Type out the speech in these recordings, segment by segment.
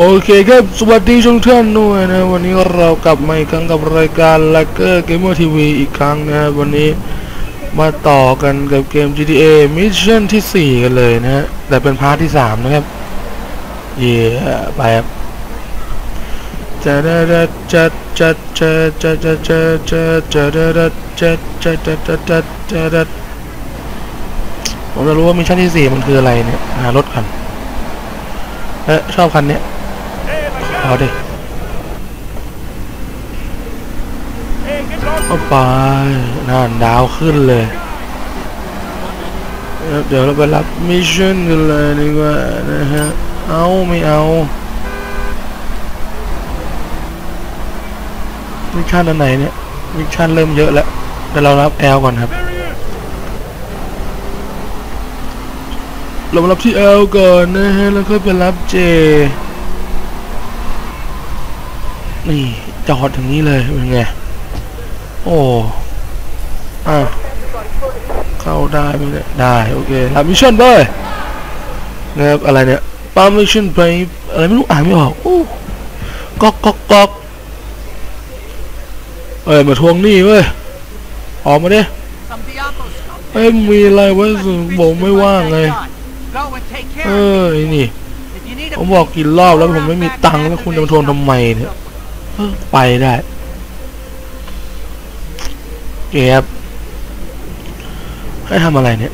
โอเคครับ สวัสดีทุกท่านด้วยนะ วันนี้เรากลับมาอีกครั้งกับรายการ l a c k e r Gamer TV อีกครั้งนะวันนี้มาต่อกันกับเกม GTA Mission ที่ 4 กันเลยนะฮะแต่เป็นพาร์ทที่ 3 นะครับ เย่ไปครับจะจะจะจะจะจะจะจะจะจะจะจะจะจะจะจะจะจะจะผมจะรู้ว่ามิชชั่นที่ 4 มันคืออะไรเนี่ยหารถก่อนเอ๊ะชอบคันเนี้ย เอาดิเอาไปนั่นดาวขึ้นเลย เดี๋ยวเราไปรับมิชชั่นกันเลยดีกว่านะฮะ เอาไม่เอามิชชั่นอันไหนเนี่ยมิชชั่นเริ่มเยอะแล้วแต่เรารับแอลก่อนครับ เรามารับที่แอลก่อนนะฮะ แล้วค่อยไปรับเจ นี่จอดถึงนี้เลยเป็นไง โอ้อะเข้าได้ไหมเนี่ยได้โอเคทำมิชชั่นไปนะครับอะไรเนี่ยปามิชชั่นไปอะไรไม่รู้อ่านไม่ออกโอ้ก๊อกก๊อกก๊อกเอ้ยมาทวงหนี้เว้ยออกมาดิเอ้ยมีอะไรไว้สิบอกไม่ว่างไงเอ of อ me. ไอ้นี่ผมบอกกี่รอบแล้วผมไม่มีตังค์แล้วคุณจะมาทวงทำไมเนี่ย ไปได้เก็บให้ทำอะไรเนี่ย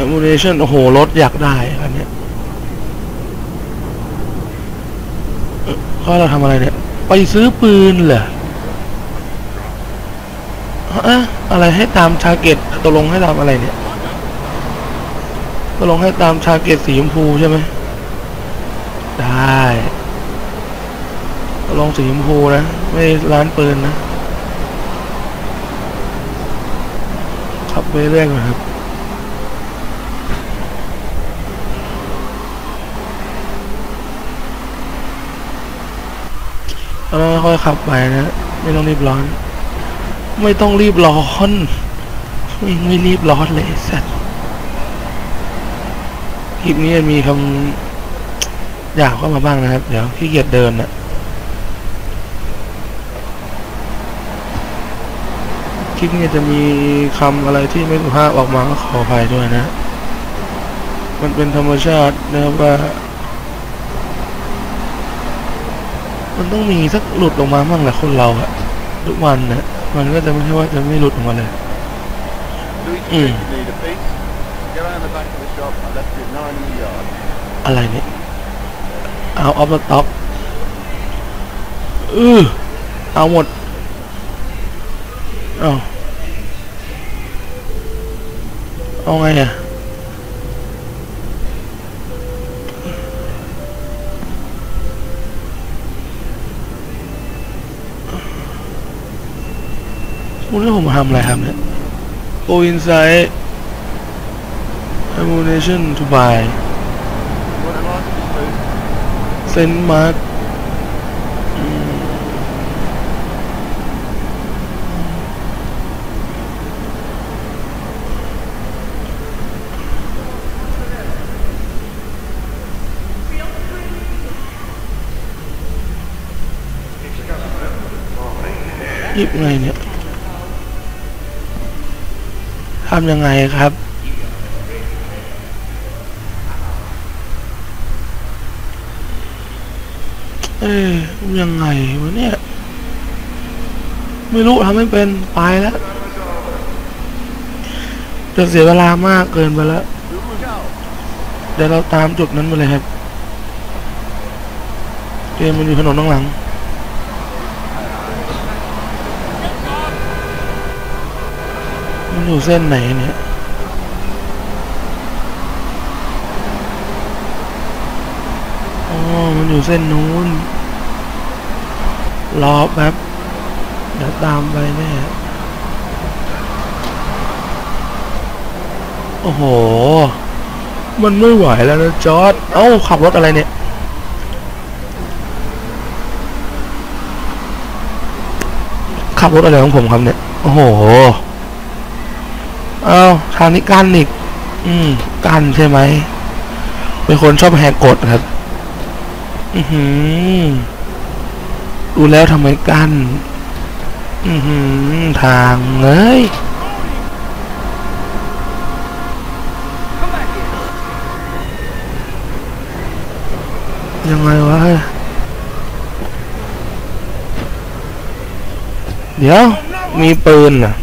ammunition โอ้โห รถอยากได้อันเนี้ยเอ้อเขาเราทำอะไรเนี่ย ไปซื้อปืนเหรออะอะไรให้ตามชาเกตตกลงให้ตามอะไรเนี่ยตกลงให้ตามชาเกตสีชมพูใช่ไหมได้ ลองสีชมพูนะ ไม่ร้านปืนนะ ขับไปเรื่อยก่อนครับแล้วค่อยขับไปนะ ไม่ต้องรีบร้อน ไม่ต้องรีบร้อนไม่ไม่รีบร้อนเลยสัตว์คลิปนี้มีคำอยากเข้ามาบ้างนะครับ เดี๋ยวขี้เกียจเดินนะ ลิปนี้จะมีคำอะไรที่ไม่สุภาพออกมาก็ขออภัยด้วยนะ มันเป็นธรรมชาตินะครับว่า มันต้องมีสักหลุดออกมาบ้างแหละคนเราอะทุกวันนะมันก็จะไม่ใช่ว่าจะไม่หลุดออกมาเลย Louis Mm. Street, you need a piece. Get around the back of the shop. I left it nine in the yard. อะไรเนี่ยเอาออฟมาต็อกเออเอาหมดเอา เอาไงอะคุณให้ผมทำอะไรครับเนี่ย Go inside ammunition to buy You want a license, please? เซนต์มาร์กหยิบไงเนี่ยทำยังไงครับ เอ้ยยังไงวะเนี่ย ไม่รู้ทำไม่เป็นไปแล้วจะเสียเวลามากเกินไปแล้ว เดี๋ยวเราตามจุดนั้นไปเลยครับ เกมมันอยู่ถนนข้างหลัง มัน อยู่เส้นไหนเนี่ยอ๋อมันอยู่เส้นนู้น รอแป๊บ เดี๋ยวตามไปแน่ โอ้โห มันไม่ไหวแล้วนะจอร์ดเอ้า ขับรถอะไรเนี่ยขับรถอะไรของผมครับเนี่ย โอ้โห เอ้าทางนี้กันอีก อืม กันใช่ไหม เป็นคนชอบแหกกฎครับ อือหือดูแล้วทำไมกันอือหือ ทางเอ้ยยังไงวะ เดี๋ยว มีปืนน่ะ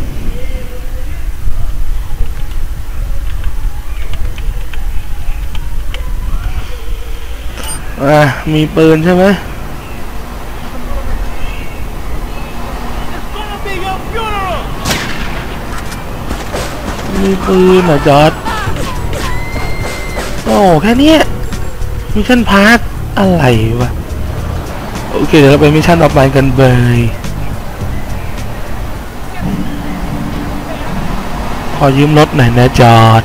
อะมีปืนใช่ไหมมีปืนเหรอจอดโอ้แค่นี้มิชชั่นพาร์ทอะไรวะ โอเค เดี๋ยวเราไปมิชชั่นต่อไปกันเบยขอยืมรถหน่อยนะจอด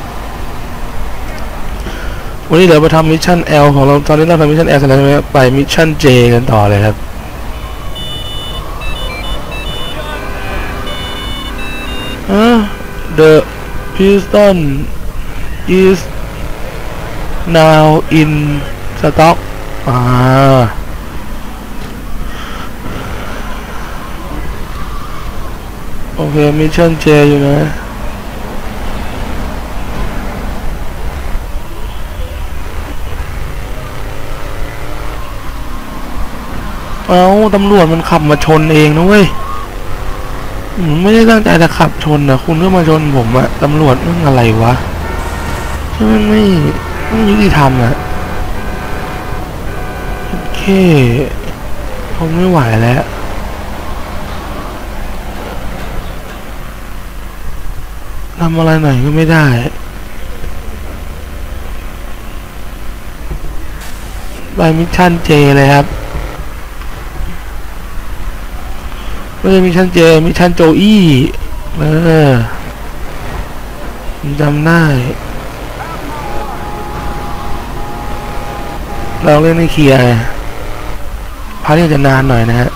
วันนี้เดี๋ยวไปทำมิชชั่น L ของเราตอนนี้เราทำมิชชั่น L เสร็จแล้วใช่ไหมไปมิชชั่น J กันต่อเลยครับอะ The piston is now in stock อ่าโอเคมิชชั่น J อยู่นะ เอาตำรวจมันขับมาชนเองนะเว้ยไม่ได้ตั้งใจจะขับชนนะคุณก็มาชนผมอะตำรวจมันอะไรวะใช่ไหมไม่ไม่ยุติธรรมอะโอเคผมไม่ไหวแล้วทำอะไรหน่อยก็ไม่ได้ไปมิชชั่นเจเลยครับ ไม่ใช่มิชชั่นเจมิชชั่นโจอี้เออจำได้เราเล่นในเคลียร์พาร์ทนี้จะนานหน่อยนะฮะ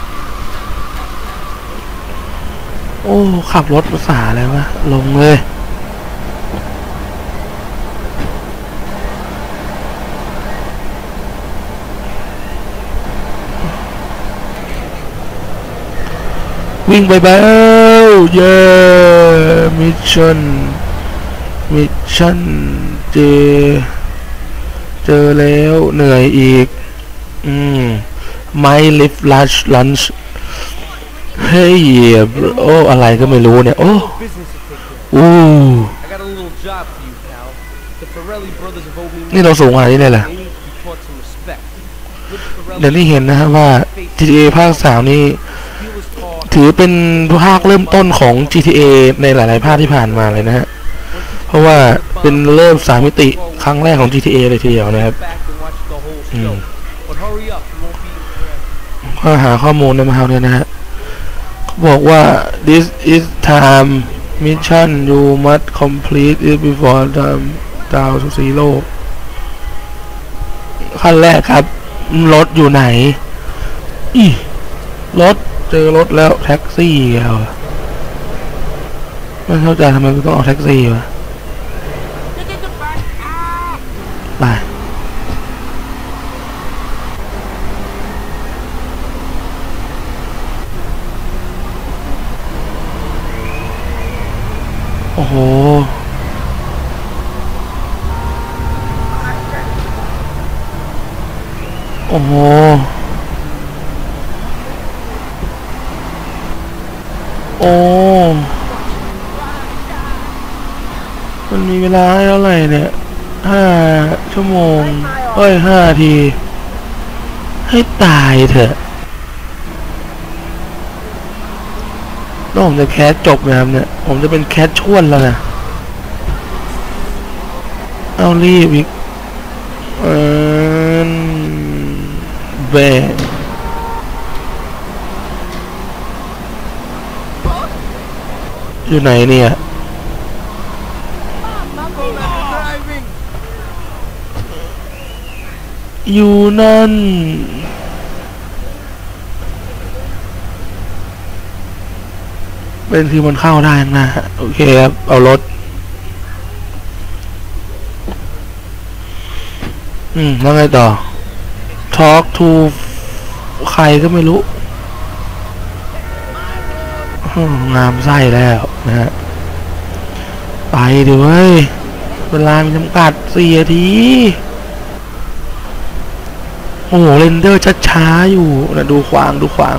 โอ้ ขับรถภาษาอะไรวะ ลงเลย วิ่งไปแล้วเย้มิชชั่นมิชชั่นเจอเจอแล้วเหนื่อยอีก อืมไมลิฟลัชลันช์เฮ้ยบโอ้อะไรก็ไม่รู้เนี่ย โอ้อู้นี่เราสูงอะไรนี่แหละเดี๋ยวนี้เห็นนะฮะว่า GTA ภาคสามนี่ ถือเป็นภาคเริ่มต้นของ GTA ในหลาย ๆ ภาคที่ผ่านมาเลยนะฮะ เพราะว่าเป็นเริ่มสามมิติครั้งแรกของ GTA เลยทีเดียวนะครับ back and watch the whole Mm. show. But hurry up, you won't be impressed. ก็หาข้อมูลในมหาเนี่ยนะฮะเขาบอกว่า this is time mission you must complete it before time down to zero ขั้นแรกครับ รถอยู่ไหน อีรถ เจอรถแล้วแท็กซี่แล้วอะไม่เข้าใจทำไมกูต้องเอาแท็กซี่วะไปโอ้โหโอ้โห โอ้ มันมีเว ลาให้เท่าไหร่เนี่ยห้าชั่วโมงเอ้ยห้าที ให้ตายเถอะแล้วผมจะแคสจบไหมครับเนี่ย ผมจะเป็นแคสชวนแล้วนะ เอารีบอีก เออแบอยู่ไหนเนี่ย อยู่นั่น เป็นคือมันเข้าได้นะฮะโอเคครับ เอารถ อืม แล้วไงต่อ talk to ใครก็ไม่รู้งามไส้แล้วนะฮะ ไปดิเว้ย เวลามีจำกัดสี่นาที โอ้โหเรนเดอร์ช้าๆอยู่นะดูขวางดูขวาง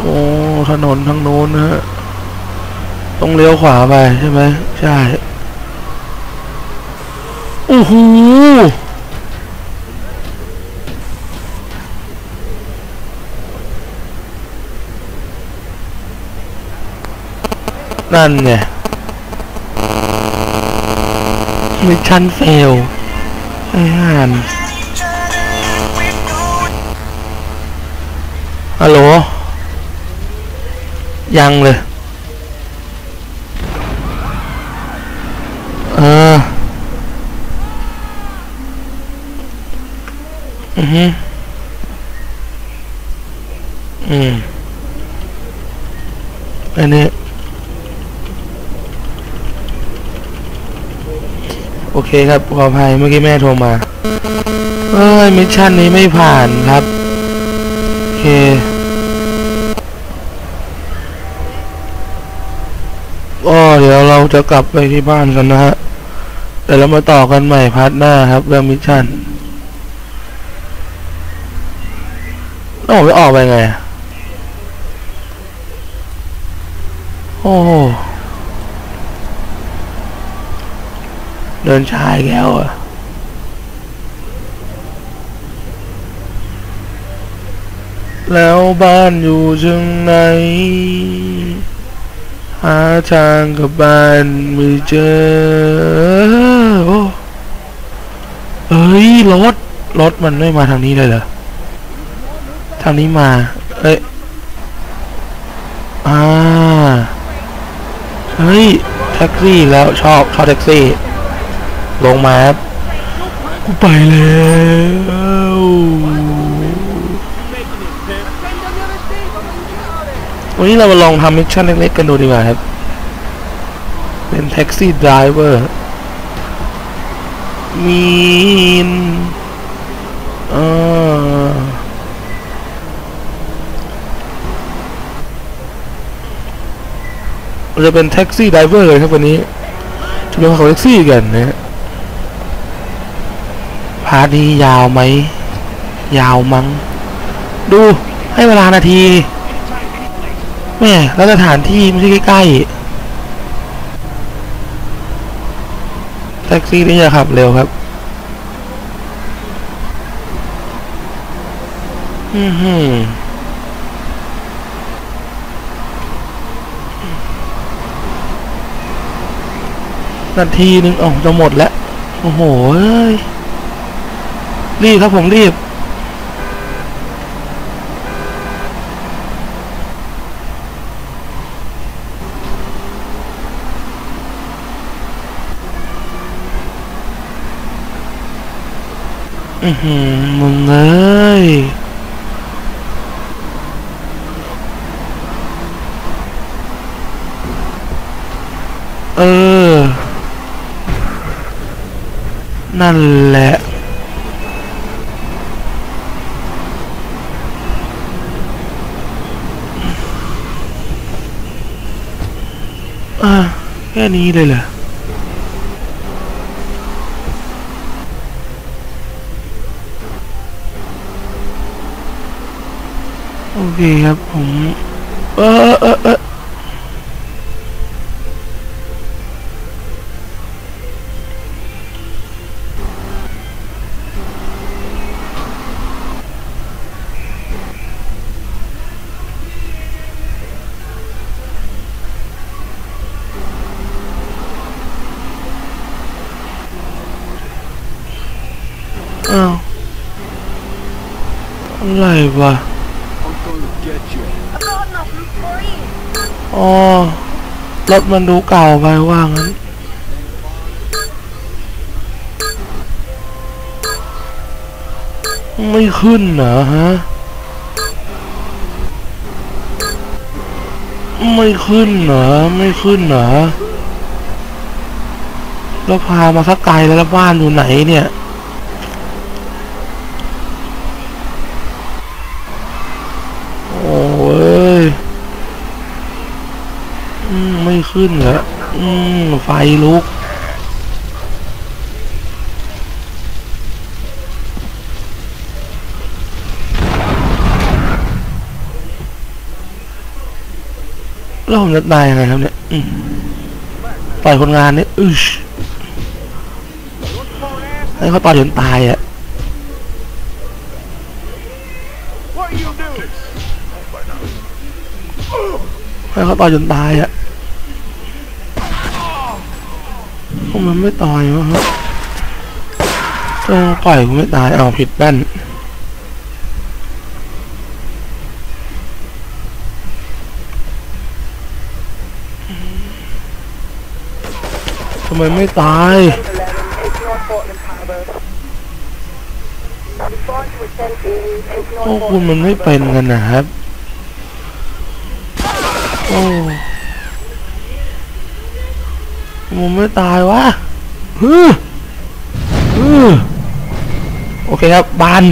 โอ้ถนนทางโน้นนะฮะต้องเลี้ยวขวาไปใช่ไหมใช่โอ้โหนั่นไง มิชชั่นเฟลไอ้ห่านฮัลโหล ยังเลย เออ อือฮึอืมอันนี้ โอเคครับ ขออภัยเมื่อกี้แม่โทรมา เอ้ย มิชชั่นนี้ไม่ผ่านครับ โอเค ก็เดี๋ยวเราจะกลับไปที่บ้านกันนะฮะเดี๋ยวเรามาต่อกันใหม่พาร์ทหน้าครับ เรื่องมิชชั่นแล้วผมจะออกไปไงอะโอ้โห เดินชายแก้วอะแล้วบ้านอยู่จังไหน หาทางกับบ้านไม่เจอโอ้เอ้ยรถรถมันไม่มาทางนี้เลยเหรอ ทางนี้มา เอ้ย อ่า เฮ้ย แท็กซี่แล้วชอบ ชอบแท็กซี่ ลงมาครับกูไปแล้ววันนี้เรามาลองทำมิชชั่นเล็กๆกันดูดีกว่าครับ เป็นแท็กซี่ดรเวอร์มีนเออเราจะเป็นแท็กซี่ไดเวอร์เลยครับวันนี้จะเป็นขับแท็กซี่กันนะฮะ พาร์ทนี้ยาวไหม ยาวมั้ง ดูให้เวลานาทีแม่แล้วสถานที่ไม่ใช่ใกล้ๆแท็กซี่นี่จะขับเร็วครับ อือหือนาทีหนึ่งอ๋อจะหมดแล้ว โอ้โหเอ้ย รีบครับผมรีบ อือหือมึงเอ้ยเออ นั่นแหละ อะแค่นี้เลยเอะไรวะอ๋อรถมันดูเก่าไปว่างั้นไม่ขึ้นเหรอฮะ ไม่ขึ้นเหรอ ไม่ขึ้นเหรอ แล้วพามาสักไกลแล้วแล้วบ้านอยู่ไหนเนี่ย โอ้ย อืมไม่ขึ้นเหรออืมไฟลุก แล้วผมจะตายยังไงครับเนี่ยต่อยคนงานเนี่ยอึชให้เขาต่อยจนตายอะให้เขาต่อยจนตายอะ มันไม่ตายวะครับเออต่อยกูไม่ตายเอาผิดแป้นทำไมไม่ตาย โอ้คุณมันไม่เป็นกันนะครับ โอ้ มันไม่ตายวะฮึฮึโอเคครับบาน